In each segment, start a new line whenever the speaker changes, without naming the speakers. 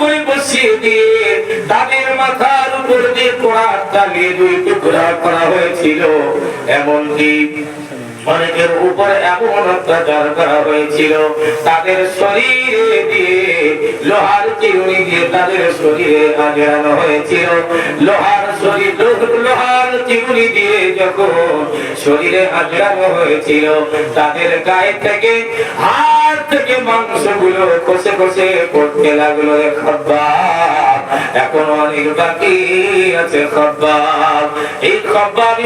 করে বসিয়ে দিয়ে তাদের মাথার উপর দিয়ে কোরআন দুই টুকরা করা হয়েছিল। এমনকি অনেকের উপর এমন অত্যাচার করা হয়েছিল। তাদের শরীরে দিয়ে লোহার চিরুনি দিয়ে তাদের শরীরে হয়েছিল। লোহার শরীর, লোহার চিরুনি দিয়ে যখন শরীরে আজরানো হয়েছিল। তাদের গায়ে থেকে হাড় থেকে মাংসগুলো কষে কষে পড়তে লাগল এখন অনেক বাকি আছে খাব্বার এই খাব্বার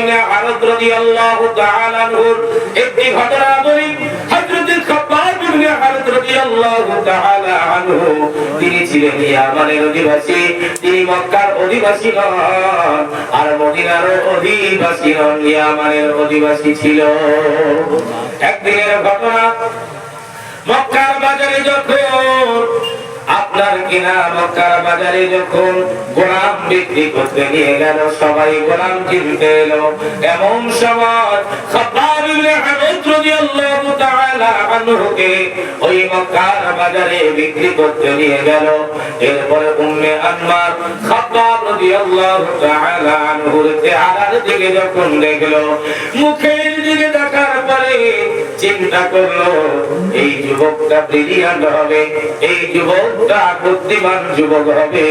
রাদিয়াল্লাহু তাআলা আনহুর একটি ঘটনা বলি। হযরত খাব্বার তাআলা আনহু তিনি ছিলেন ইয়ামানের অধিবাসী তিনি মক্কার অধিবাসী নন। আর মদিনার অধিবাসী নন ইয়ামানের অধিবাসী ছিল। একদিনের ঘটনা, মক্কার বাজারে যখন, আপনার কিনা মক্কার বাজারে যখন গোলাম বিক্রি করতে নিয়ে গেল, সবাই গোলাম কিনতে এলো। এমন সময় খাব্বাব এই যুবকটা ব্রিলিয়ান্ট হবে, এই যুবকটা বুদ্ধিমান যুবক হবে,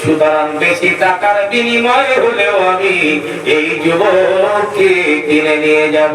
সুতরাং বেশি টাকার বিনিময়ে হলেও আমি এই যুবককে কিনে নিয়ে যাব।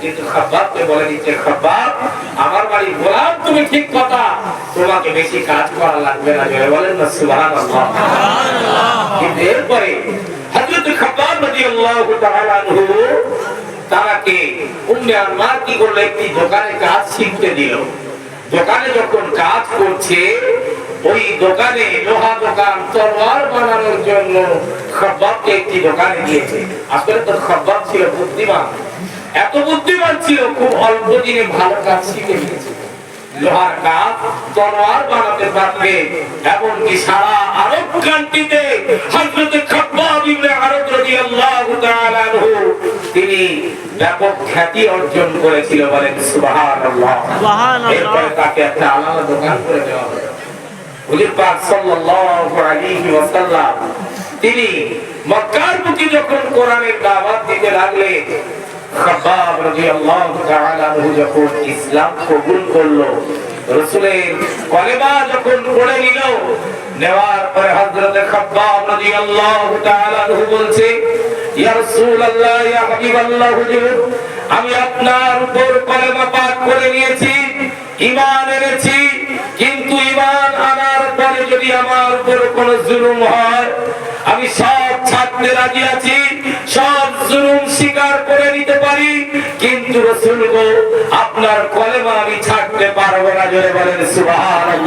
কিন্তু খাব্বাবকে খাব্বাব আমার বাড়ি গোলাম তুমি ঠিক কথা। তোমাকে বেশি কাজ করা লাগবে না জয় বলেন না সুবহানাল্লাহ। কিন্তু এরপরে হযরত খাব্বাব রাদিয়াল্লাহু তাআলা আনহু তারাকে উম্মে কি করল? একটি দোকানে কাজ শিখতে দিল। দোকানে যখন কাজ করছে ওই দোকানে লোহা দোকান তলোয়ার বানানোর জন্য খাব্বাবকে একটি দোকানে দিয়েছে। আসলে তো খাব্বাব ছিল বুদ্ধিমান। এত বুদ্ধিমান ছিল খুব অল্প দিনে ভালো কাজ শিখে নিয়েছে লোহার কাজ তলোয়ার বানাতে পারবে এমনকি সারা আরব কান্ট্রিতে হযরত খাব্বাব ইবনে আরব রাদিয়াল্লাহু তাআলা আনহু তিনি ব্যাপক খ্যাতি অর্জন করেছিল বলেন সুবহানাল্লাহ।
সুবহানাল্লাহ।
এরপরে তাকে একটা আলাদা দোকান করে দেওয়া হুজুর পাক সাল্লাল্লাহু আলাইহি ওয়াসাল্লাম তিনি মক্কার বুকে যখন কোরআনের দাওয়াত দিতে লাগলেন যখন ইসলাম কবুল করল কলেমা যখন পড়ে নিল, নেওয়ার পরে হযরত বলছে, ইয়া রাসূলুল্লাহ, ইয়া হাবিবাল্লাহ আমি আপনার উপর কলেমা পাঠ করে নিয়েছি, ঈমান এনেছি, কিন্তু ঈমান আনার পরে যদি আমার উপর কোনো জুলুম হয় আমি সব ছাড়তে রাজি আছি, সব জুলুম স্বীকার করে নিতে পারি, কিন্তু রসুল আপনার কলেমা আমি ছাড়তে পারব না, জোরে বলেন সুবহানাল্লাহ।